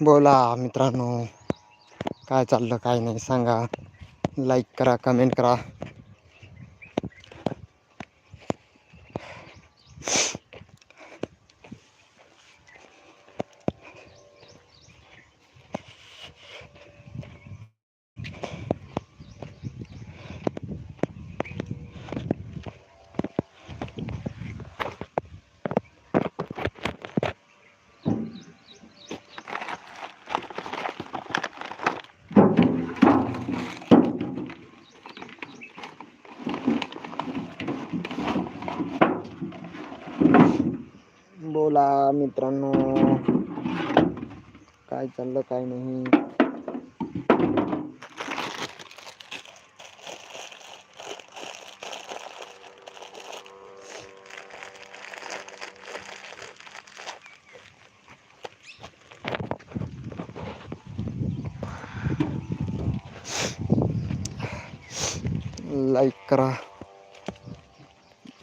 बोला मित्रांनो. काय चाललं काय नाही सांगा. लाईक करा कमेंट करा. मित्रांनो. काय चाललं काय नाही. लाईक करा.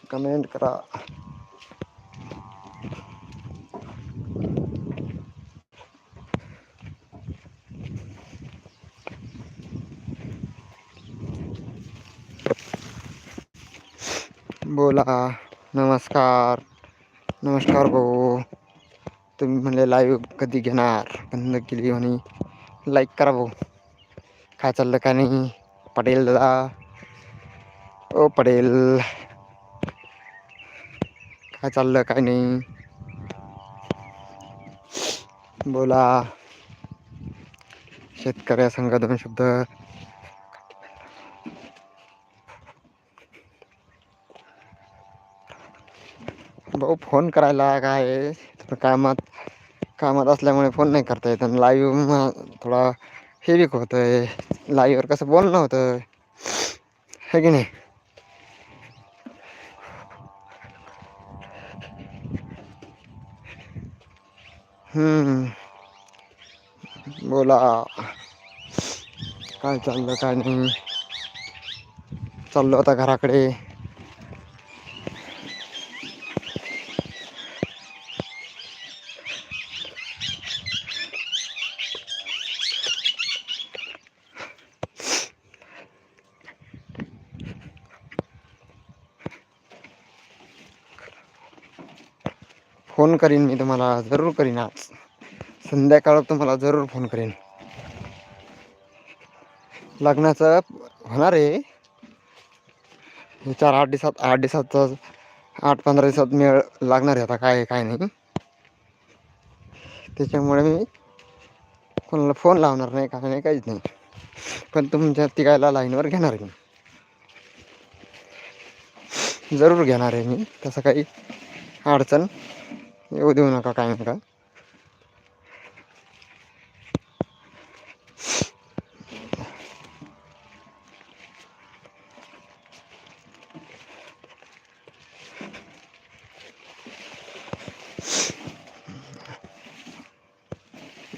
कमेंट करा. बोला. नमस्कार. नमस्कार भाऊ. तुम्ही म्हणले लाईव्ह कधी घेणार? बंद केली म्हणे. लाईक करा भाऊ. काय चाललं काय नाही? पटेल दादा. ओ पटेल काय चाललं काय नाही? बोला. शेतकऱ्या संघ दोन शब्द. भाऊ फोन करायला काय कामात कामात असल्यामुळे फोन नाही करता येत. आणि लाईव्ह थोडा हे बी होतं आहे लाईव्हवर कसं बोलणं होतं हे की नाही? बोला. काय चाललं काय नाही? चाललो आता घराकडे. फोन करीन मी तुम्हाला जरूर करीन आज. संध्याकाळ तुम्हाला जरूर फोन करीन. लग्नाचं होणार आहे. चार आठ दिवसात आठ दिवसाचं आठ पंधरा दिवसात मेळ लागणार आहे आता काय काय नाही. त्याच्यामुळे मी कोणाला फोन लावणार नाही काय नाही काहीच नाही. पण तुमच्या तिघायला लाईनवर घेणार आहे मी. जरूर घेणार आहे मी तसं काही अडचण येऊ देऊ नका काय नका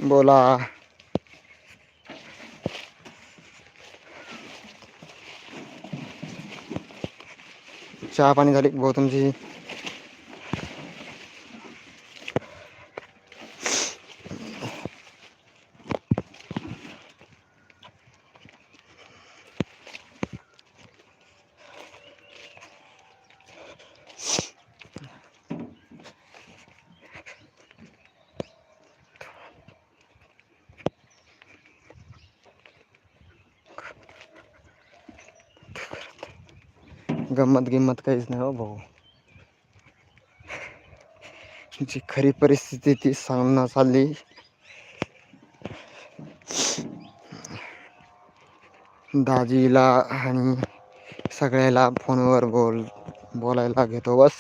बोला चहा पाणी झाली भाऊ तुमची गंमत गिंमत काहीच नाही हो भाऊ. जी खरी परिस्थिती ती सांगणं चालली. दाजीला आणि सगळ्याला फोनवर बोल बोलायला घेतो बस.